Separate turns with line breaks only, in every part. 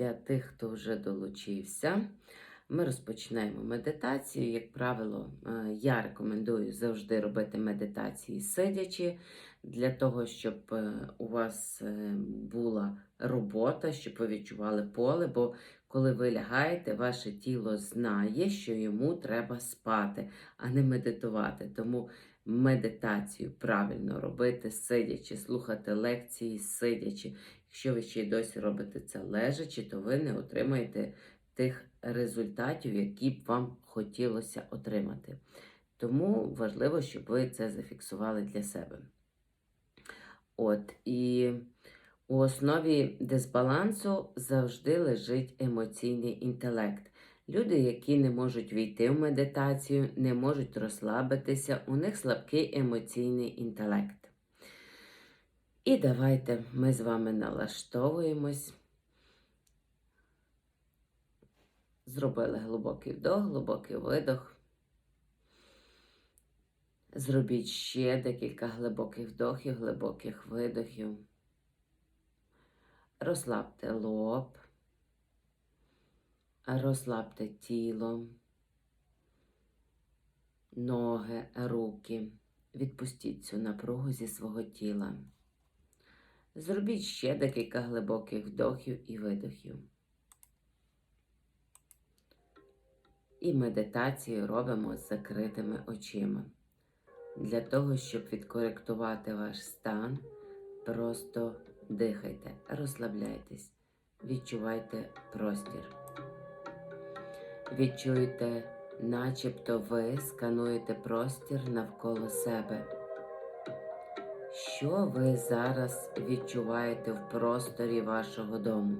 для тих, хто вже долучився. Ми розпочинаємо медитацію. Як правило, е, я рекомендую завжди робити медитації сидячи, для того, щоб е, у вас е, була робота, щоб ви відчували поле. Бо коли ви лягаєте, ваше тіло знає, що йому треба спати, а не медитувати. Тому медитацію правильно робити, сидячи, слухати лекції, сидячи. Якщо ви ще й досі робите це лежачи, то ви не отримаєте тих результатів, які б вам хотілося отримати. Тому важливо, щоб ви це зафіксували для себе. От, і у основі дисбалансу завжди лежить емоційний інтелект. Люди, які не можуть війти в медитацію, не можуть розслабитися, у них слабкий емоційний інтелект. І давайте ми з вами налаштовуємось. Зробили глибокий вдох, глибокий видох. Зробіть ще декілька глибоких вдохів, глибоких видохів. Розслабте лоб, розслабте тіло, ноги, руки. Відпустіть цю напругу зі свого тіла. Зробіть ще декілька глибоких вдохів і видохів. І медитацію робимо з закритими очима. Для того, щоб відкоректувати ваш стан, просто дихайте, розслабляйтесь, відчувайте простір. Відчуйте, начебто ви скануєте простір навколо себе. Що ви зараз відчуваєте в просторі вашого дому?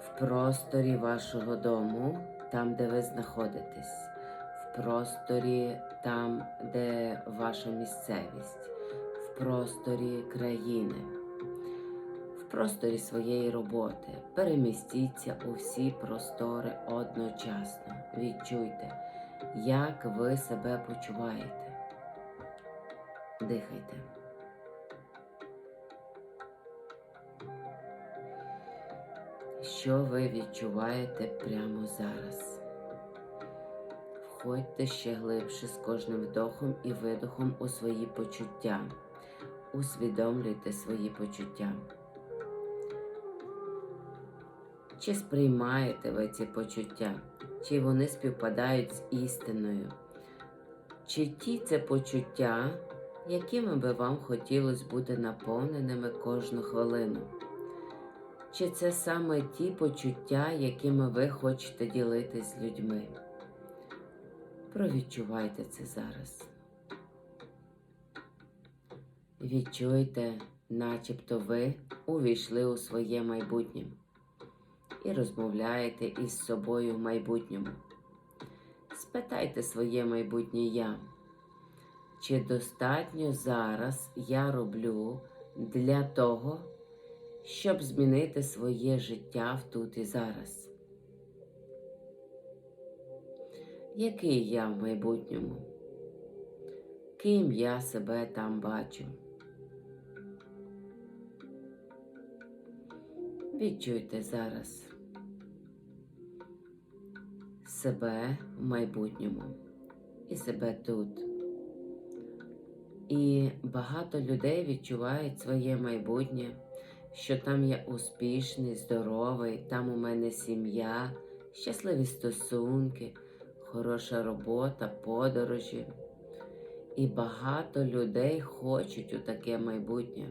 В просторі вашого дому, там, де ви знаходитесь, в просторі там, де ваша місцевість, в просторі країни, в просторі своєї роботи. Перемістіться у всі простори одночасно. Відчуйте, як ви себе почуваєте. Дихайте. Що ви відчуваєте прямо зараз? Входьте ще глибше з кожним вдохом і видохом у свої почуття. Усвідомлюйте свої почуття. Чи сприймаєте ви ці почуття? Чи вони співпадають з істиною? Чи ті це почуття, якими би вам хотілося бути наповненими кожну хвилину? Чи це саме ті почуття, якими ви хочете ділитись з людьми? Провідчувайте це зараз. Відчуйте, начебто ви увійшли у своє майбутнє і розмовляєте із собою в майбутньому. Спитайте своє майбутнє я. Чи достатньо зараз я роблю для того, щоб змінити своє життя в тут і зараз? Який я в майбутньому? Ким я себе там бачу? Відчуйте зараз себе в майбутньому і себе тут. І багато людей відчувають своє майбутнє, що там я успішний, здоровий, там у мене сім'я, щасливі стосунки, хороша робота, подорожі. І багато людей хочуть у таке майбутнє.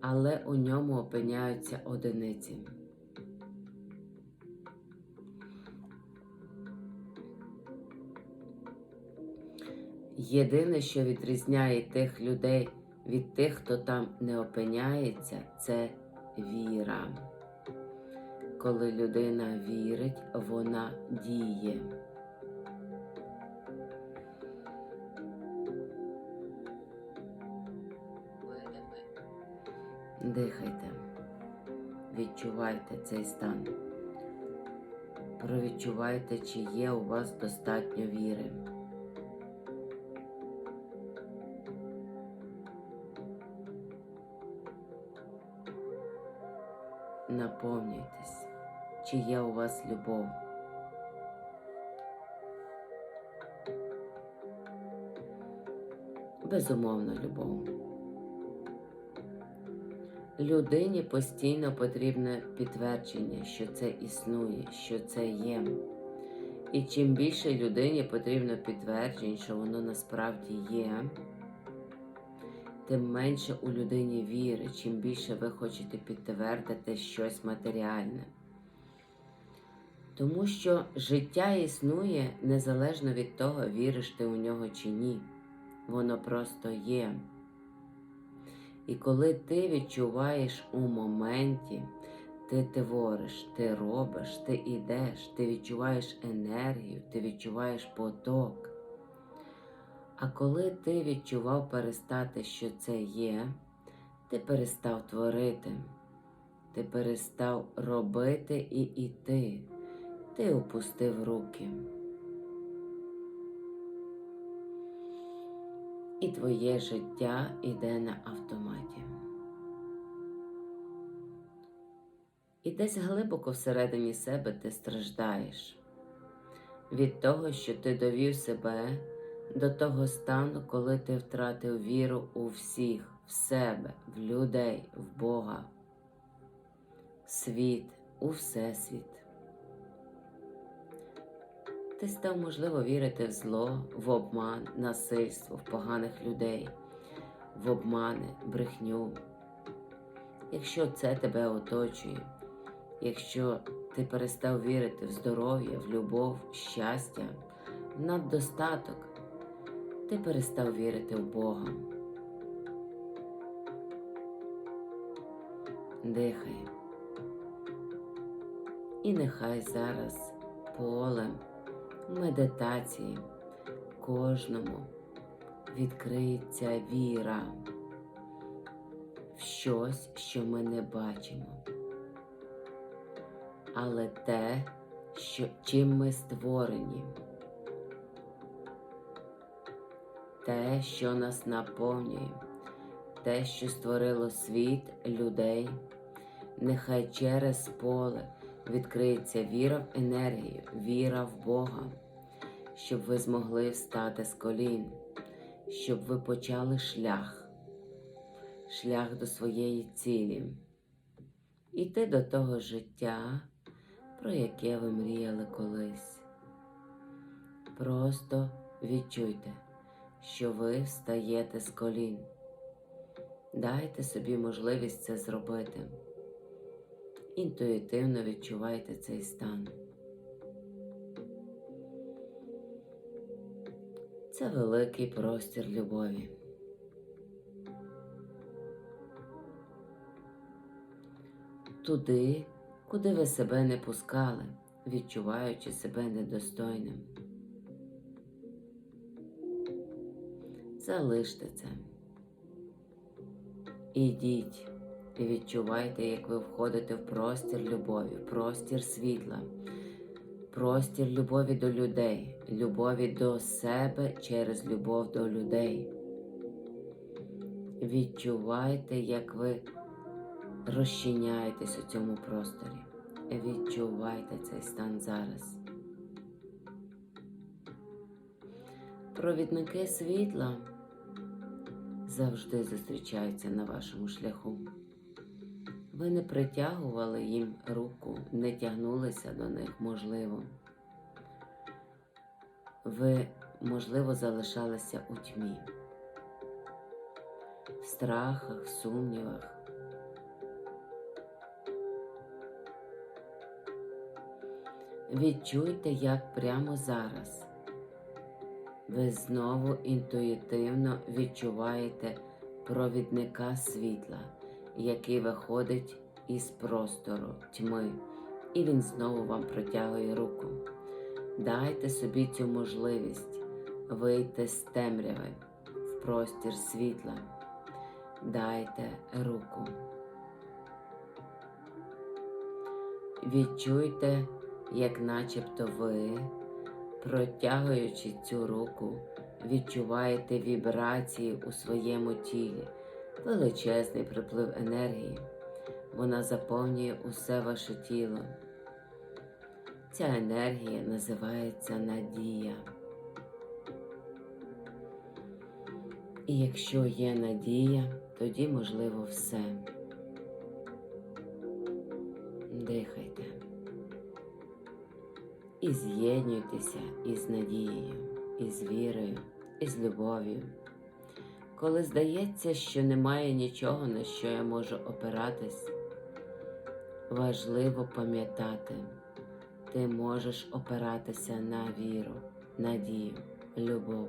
Але у ньому опиняються одиниці. Єдине, що відрізняє тих людей від тих, хто там не опиняється, це віра. Коли людина вірить, вона діє. Дихайте, відчувайте цей стан. Провідчувайте, чи є у вас достатньо віри. Чи є у вас любов. Безумовно, любов. Людині постійно потрібне підтвердження, що це існує, що це є. І чим більше людині потрібно підтверджень, що воно насправді є, тим менше у людині віри, чим більше ви хочете підтвердити щось матеріальне. Тому що життя існує незалежно від того, віриш ти у нього чи ні. Воно просто є. І коли ти відчуваєш у моменті, ти твориш, ти робиш, ти йдеш, ти відчуваєш енергію, ти відчуваєш поток. А коли ти відчував перестати, що це є, ти перестав творити, ти перестав робити і йти, ти опустив руки. І твоє життя йде на автоматі. І десь глибоко всередині себе ти страждаєш від того, що ти довів себе до того стану, коли ти втратив віру у всіх, в себе, в людей, в Бога, в світ, у Всесвіт. Ти став, можливо, вірити в зло, в обман, насильство, в поганих людей, в обмани, брехню. Якщо це тебе оточує, якщо ти перестав вірити в здоров'я, в любов, щастя, в наддостаток, ти перестав вірити в Бога. Дихай. І нехай зараз полем медитації. Кожному відкриється віра в щось, що ми не бачимо. Але те, що, чим ми створені, те, що нас наповнює, те, що створило світ, людей, нехай через поле відкриється віра в енергію, віра в Бога, щоб ви змогли встати з колін, щоб ви почали шлях, шлях до своєї цілі, іти до того життя, про яке ви мріяли колись. Просто відчуйте, що ви встаєте з колін. Дайте собі можливість це зробити. Інтуїтивно відчувайте цей стан. Це великий простір любові. Туди, куди ви себе не пускали, відчуваючи себе недостойним. Залиште це. Ідіть і відчувайте, як ви входите в простір любові, простір світла, простір любові до людей, любові до себе через любов до людей. Відчувайте, як ви розчиняєтесь у цьому просторі. Відчувайте цей стан зараз. Провідники світла завжди зустрічаються на вашому шляху. Ви не притягували їм руку, не тягнулися до них, можливо. Ви, можливо, залишалися у тьмі, в страхах, сумнівах. Відчуйте, як прямо зараз ви знову інтуїтивно відчуваєте провідника світла, який виходить із простору тьми, і він знову вам протягує руку. Дайте собі цю можливість вийти з темряви в простір світла. Дайте руку. Відчуйте, як начебто ви, протягуючи цю руку, відчуваєте вібрації у своєму тілі, величезний приплив енергії. Вона заповнює усе ваше тіло. Ця енергія називається надія. І якщо є надія, тоді можливо все. Дихайте. І з'єднуйтеся із надією, із вірою, із любов'ю. Коли здається, що немає нічого, на що я можу опиратись, важливо пам'ятати, ти можеш опиратися на віру, надію, любов.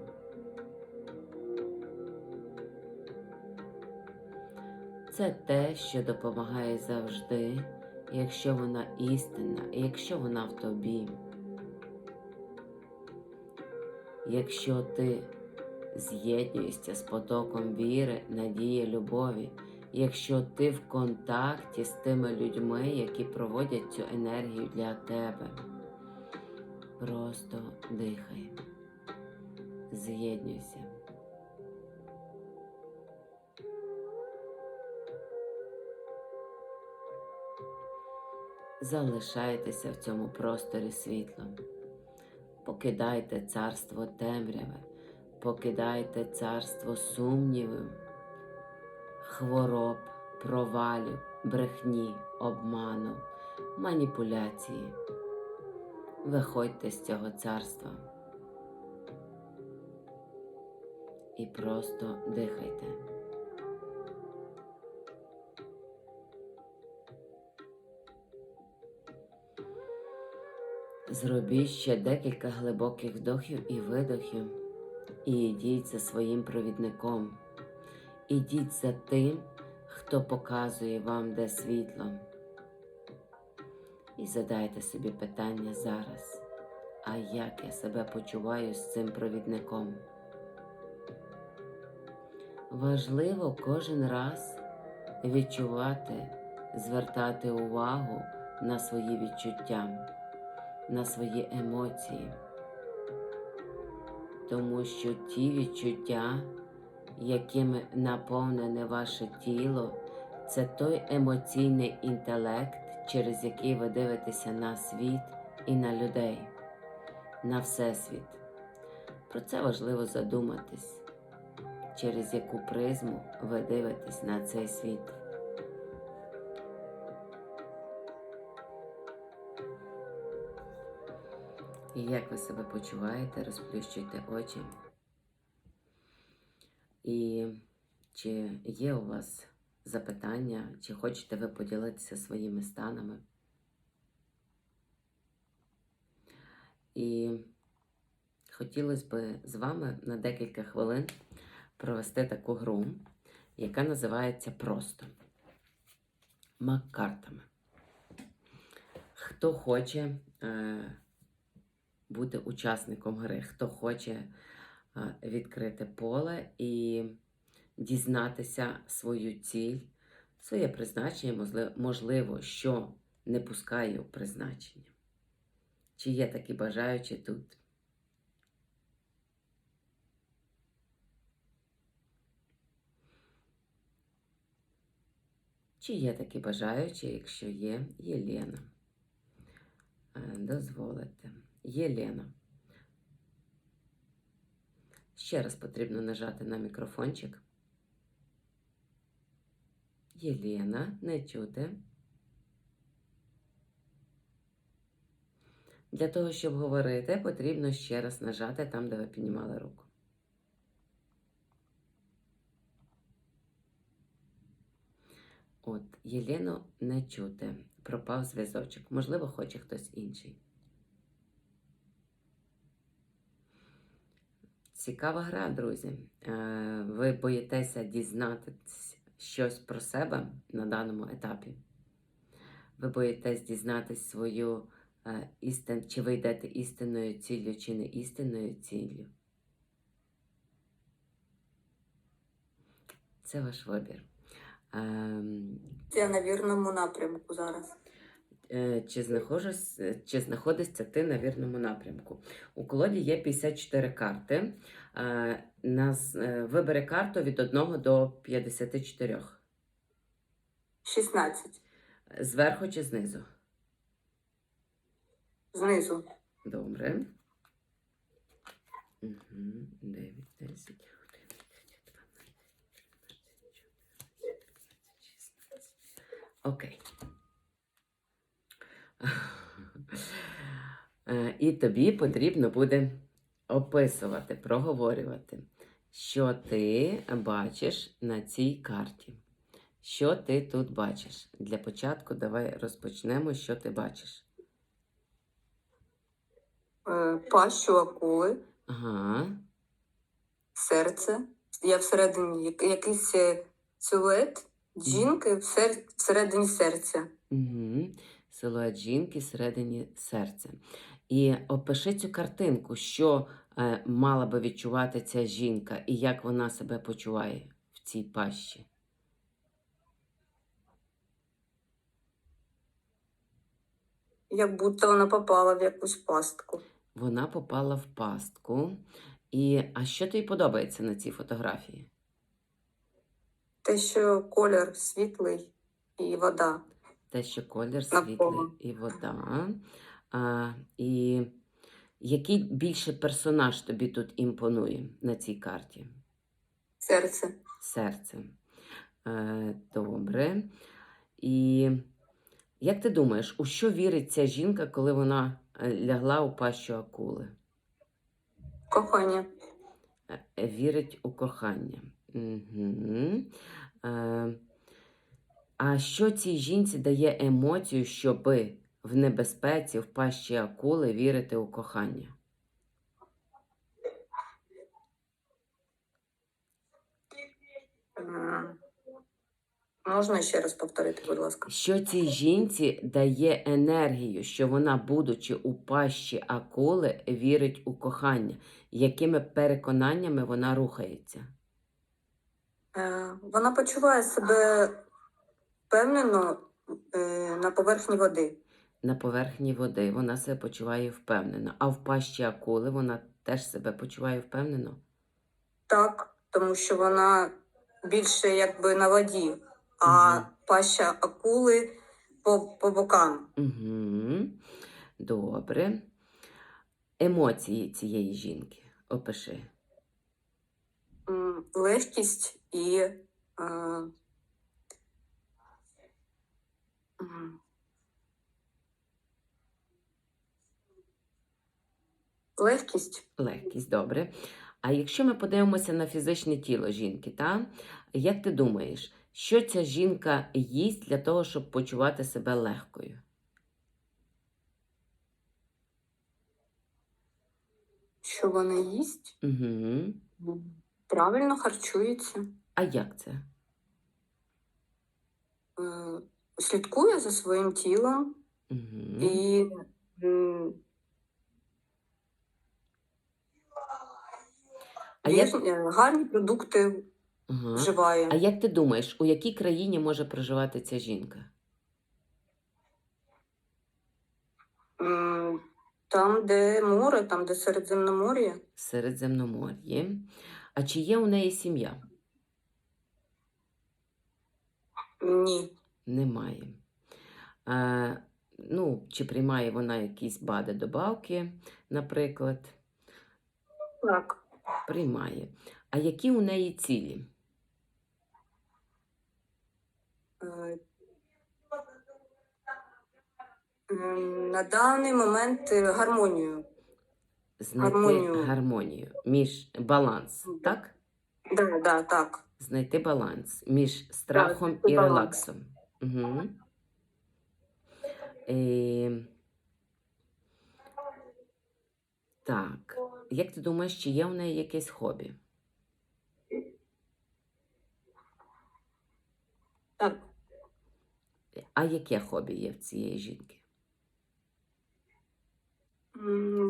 Це те, що допомагає завжди, якщо вона істинна, якщо вона в тобі. Якщо ти з'єднуєшся з потоком віри, надії, любові, якщо ти в контакті з тими людьми, які проводять цю енергію для тебе, просто дихай, з'єднуйся. Залишайтеся в цьому просторі світлом. Покидайте царство темряви, покидайте царство сумнівів, хвороб, провалів, брехні, обману, маніпуляції. Виходьте з цього царства і просто дихайте. Зробіть ще декілька глибоких вдохів і видохів, і йдіть за своїм провідником. Ідіть за тим, хто показує вам, де світло. І задайте собі питання зараз, а як я себе почуваю з цим провідником? Важливо кожен раз відчувати, звертати увагу на свої відчуття на свої емоції, тому що ті відчуття, якими наповнене ваше тіло, це той емоційний інтелект, через який ви дивитеся на світ і на людей, на всесвіт. Про це важливо задуматись, через яку призму ви дивитесь на цей світ. І як ви себе почуваєте, розплющуйте очі. І чи є у вас запитання, чи хочете ви поділитися своїми станами? І хотілося б з вами на декілька хвилин провести таку гру, яка називається Просто Маккартами. Хто хоче. Е бути учасником гри, хто хоче відкрити поле і дізнатися свою ціль, своє призначення, можливо, що не пускає у призначення. Чи є такі бажаючі тут? Чи є такі бажаючі, якщо є Єлена? Е, дозволите. Єлена. Ще раз потрібно нажати на мікрофончик. Єлена, не чути. Для того, щоб говорити, потрібно ще раз нажати там, де ви піднімали руку. От, Єлену не чути. Пропав зв'язочок. Можливо, хоче хтось інший. Цікава гра, друзі. Е, ви боїтеся дізнатися щось про себе на даному етапі. Ви боїтесь дізнатися свою е, істину, чи ви йдете істинною ціллю, чи не істинною ціллю. Це ваш вибір. Ем,
Я на вірному напрямку зараз.
Е, чи знаходиш, чи знаходишся ти на вірному напрямку. У колоді є 54 карти. Е, Нас, е, Вибери карту від 1 до 54.
16.
Зверху чи знизу?
Знизу.
Добре. Угу. 9, 10, 11, 12, 16. Окей. Е, І тобі потрібно буде описувати, проговорювати, що ти бачиш на цій карті. Що ти тут бачиш? Для початку давай розпочнемо, що ти бачиш.
Е, Пащу акули,
Ага.
серце. Я всередині якийсь е, силует жінки всередині серця.
Угу. Силует жінки всередині серця. І опиши цю картинку, що е, мала би відчувати ця жінка і як вона себе почуває в цій пащі.
Як будто вона попала в якусь пастку.
Вона попала в пастку. І а що тобі подобається на цій фотографії?
Те, що колір світлий і вода.
Те, що колір світлий і вода. А, і який більше персонаж тобі тут імпонує на цій карті?
Серце.
серце. Е, добре. І як ти думаєш, у що вірить ця жінка, коли вона е, лягла у пащу акули?
Кохання.
Е, Вірить у кохання. Угу. Е, а що цій жінці дає емоцію, щоби в небезпеці, в пащі акули вірити у кохання?
Можна ще раз повторити, будь ласка.
Що цій жінці дає енергію, що вона, будучи у пащі акули, вірить у кохання? Якими переконаннями вона рухається?
Е, Вона почуває себе впевнено е, на поверхні води.
На поверхні води вона себе почуває впевнено, а в пащі акули вона теж себе почуває впевнено?
Так, тому що вона більше якби на воді, а
Мгм.
паща акули по, по бокам.
Угу. Добре. Емоції цієї жінки. Опиши.
Легкість і е, легкість.
Легкість, добре. А якщо ми подивимося на фізичне тіло жінки, та? як ти думаєш, що ця жінка їсть для того, щоб почувати себе легкою?
Що вона їсть?
Угу.
Правильно харчується,
А як це?
е, слідкує за своїм тілом
Угу.
і
А,
є,
як...
е, гарні продукти
Ага.
вживає.
а як ти думаєш, у якій країні може проживати ця жінка?
Там, де море, там, де Середземномор'я,
Середземномор'ї. А чи є у неї сім'я?
ні.
Немає. Е, ну, чи приймає вона якісь бади добавки, наприклад?
Так.
Приймає. А які у неї цілі?
Е, На даний момент е, гармонію.
Знайти
Гармонію.
гармонію між баланс, так?
Да, да, так.
Знайти баланс між страхом
знайти
і
баланс.
релаксом. Угу. Е, так. Як ти думаєш, чи є у неї якесь хобі?
Так.
А яке хобі є в цієї жінки?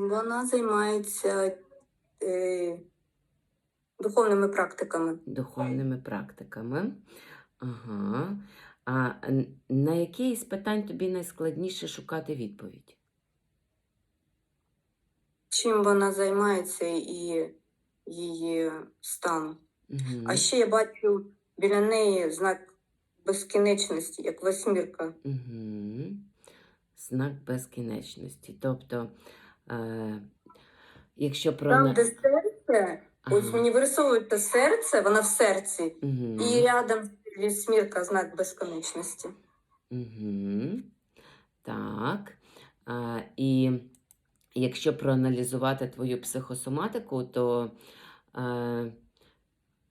Вона займається е, духовними практиками.
Духовними практиками. Ага. А на яке із питань тобі найскладніше шукати відповідь?
Чим вона займається і її стан.
Угу.
А ще я бачу біля неї знак безкінечності, як восьмірка.
Угу. Знак безкінечності. Тобто, е, якщо про
Там, де серце, ось мені вирисовується серце, вона в серці,
Угу.
і рядом восьмірка, знак безконечності.
Угу. Так. А, і якщо проаналізувати твою психосоматику, то е,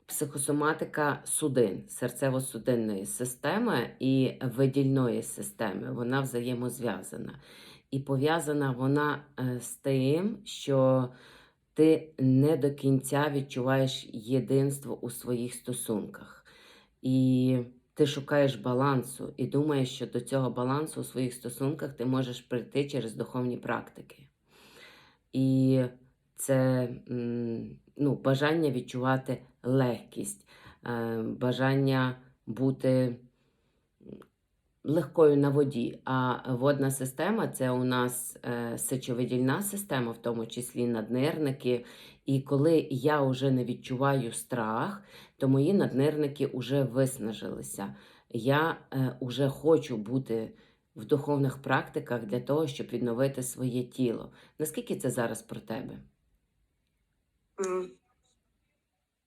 психосоматика судин, серцево-судинної системи і видільної системи, вона взаємозв'язана. І пов'язана вона е, з тим, що ти не до кінця відчуваєш єдинство у своїх стосунках. І ти шукаєш балансу і думаєш, що до цього балансу у своїх стосунках ти можеш прийти через духовні практики. І це ну, бажання відчувати легкість, е, бажання бути легкою на воді. А водна система це у нас е, сечовидільна система, в тому числі наднирники. І коли я вже не відчуваю страх, то мої наднирники вже виснажилися. Я е, вже хочу бути в духовних практиках для того, щоб відновити своє тіло. Наскільки це зараз про тебе?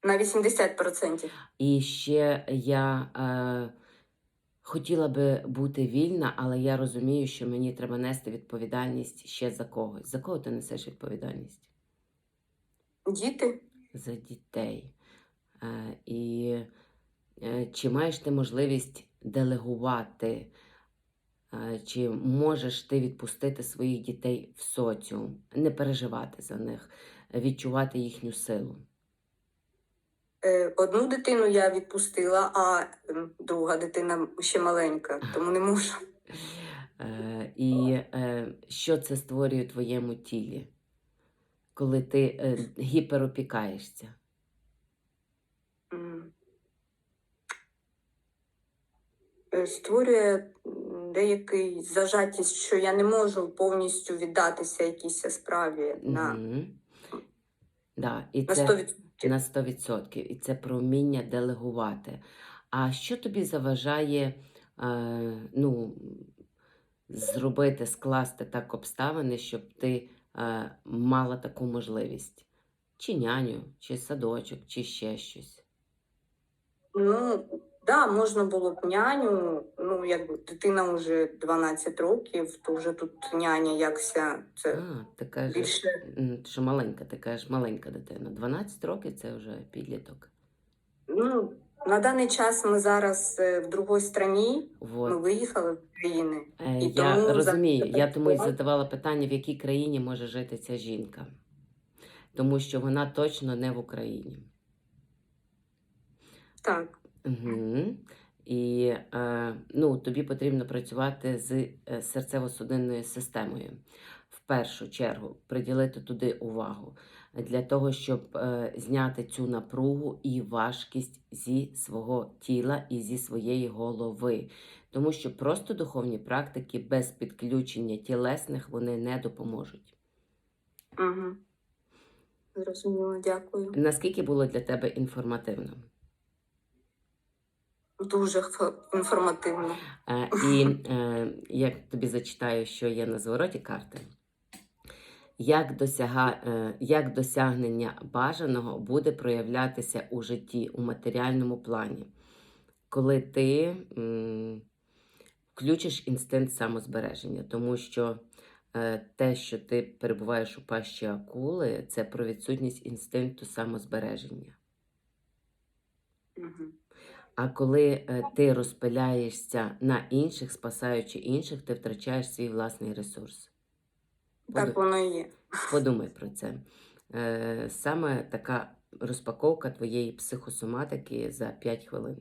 На 80%.
І ще я е, хотіла би бути вільна, але я розумію, що мені треба нести відповідальність ще за когось. За кого ти несеш відповідальність?
Діти.
За дітей. Е, і е, чи маєш ти можливість делегувати? Е, Чи можеш ти відпустити своїх дітей в соціум, не переживати за них, відчувати їхню силу?
Е, Одну дитину я відпустила, а друга дитина ще маленька, тому не можу.
Е, і що це створює в твоєму тілі, коли ти гіперопікаєшся?
М. Е, Створює деякий зажатість, що я не можу повністю віддатися якійсь справі на,
Мгм. Да, і
на
це
100%.
на 100%. І це про вміння делегувати. А що тобі заважає е, ну, зробити, скласти так обставини, щоб ти е, мала таку можливість? Чи няню, чи садочок, чи ще щось?
Ну, да, можна було б няню. Ну, якби дитина вже 12 років, то вже тут няня якся. Це
А,
більше.
м, що маленька, ти кажеш маленька дитина. 12 років це вже підліток.
Ну, на даний час ми зараз е, в другій країні. Ми
Вот.
виїхали з країни.
Е,
І
Я
тому
розумію, я тому і задавала питання, в якій країні може жити ця жінка. Тому що вона точно не в Україні.
Так.
Угу. І е, ну, тобі потрібно працювати з е, серцево-судинною системою. В першу чергу приділити туди увагу для того, щоб е, зняти цю напругу і важкість зі свого тіла і зі своєї голови. Тому що просто духовні практики без підключення тілесних вони не допоможуть.
Угу. Зрозуміло, дякую.
Наскільки було для тебе інформативно?
Дуже інформативно.
Е, І е, як тобі зачитаю, що є на звороті карти. Як, досяга, е, як досягнення бажаного буде проявлятися у житті, у матеріальному плані, коли ти м, включиш інстинкт самозбереження, тому що е, те, що ти перебуваєш у пащі акули, це про відсутність інстинкту самозбереження.
Угу.
А коли е, ти розпиляєшся на інших, спасаючи інших, ти втрачаєш свій власний ресурс.
Так воно і є.
Подумай про це. Е, Саме така розпаковка твоєї психосоматики за 5 хвилин.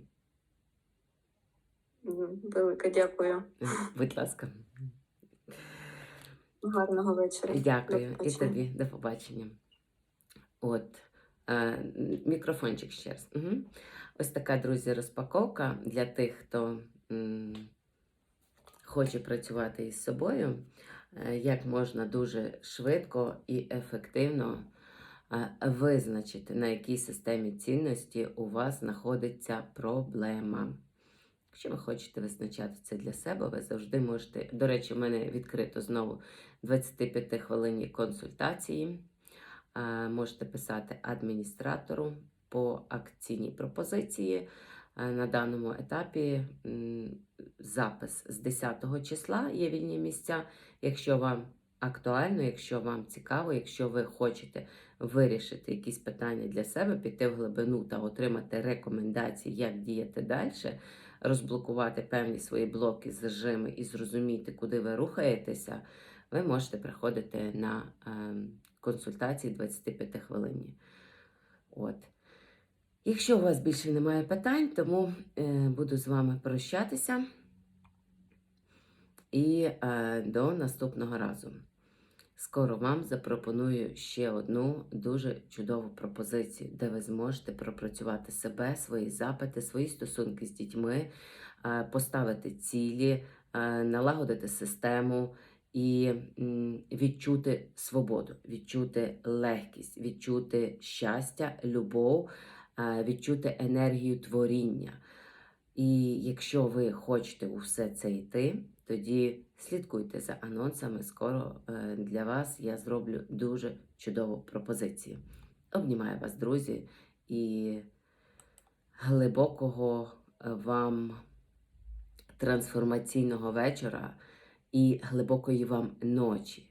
Велике дякую.
Будь ласка.
Гарного вечора.
Дякую. І тобі до побачення. От. Е, мікрофончик ще раз. Угу. Ось така, друзі, розпаковка для тих, хто хоче працювати із собою, е, як можна дуже швидко і ефективно е, визначити, на якій системі цінності у вас знаходиться проблема. Якщо ви хочете визначати це для себе, ви завжди можете. До речі, в мене відкрито знову 25 хвилинні консультації. Е, Можете писати адміністратору по акційній пропозиції. Е, На даному етапі запис з 10 числа є вільні місця. Якщо вам актуально, якщо вам цікаво, якщо ви хочете вирішити якісь питання для себе, піти в глибину та отримати рекомендації, як діяти далі, розблокувати певні свої блоки, зажими і зрозуміти, куди ви рухаєтеся, ви можете приходити на ем, консультації 25 хвилинні. От. Якщо у вас більше немає питань, тому е, буду з вами прощатися. І е, до наступного разу. Скоро вам запропоную ще одну дуже чудову пропозицію, де ви зможете пропрацювати себе, свої запити, свої стосунки з дітьми, е, поставити цілі, налагодити систему і відчути свободу, відчути легкість, відчути щастя, любов, е, відчути енергію творіння. І якщо ви хочете у все це йти, тоді слідкуйте за анонсами. Скоро е, для вас я зроблю дуже чудову пропозицію. Обнімаю вас, друзі, і глибокого е, вам трансформаційного вечора і глибокої вам ночі.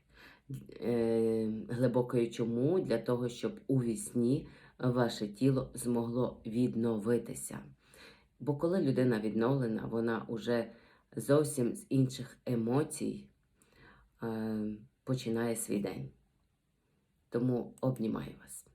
Е, Глибокої чому? Для того, щоб у вісні ваше тіло змогло відновитися. Бо коли людина відновлена, вона вже зовсім з інших емоцій е, починає свій день. Тому обнімаю вас.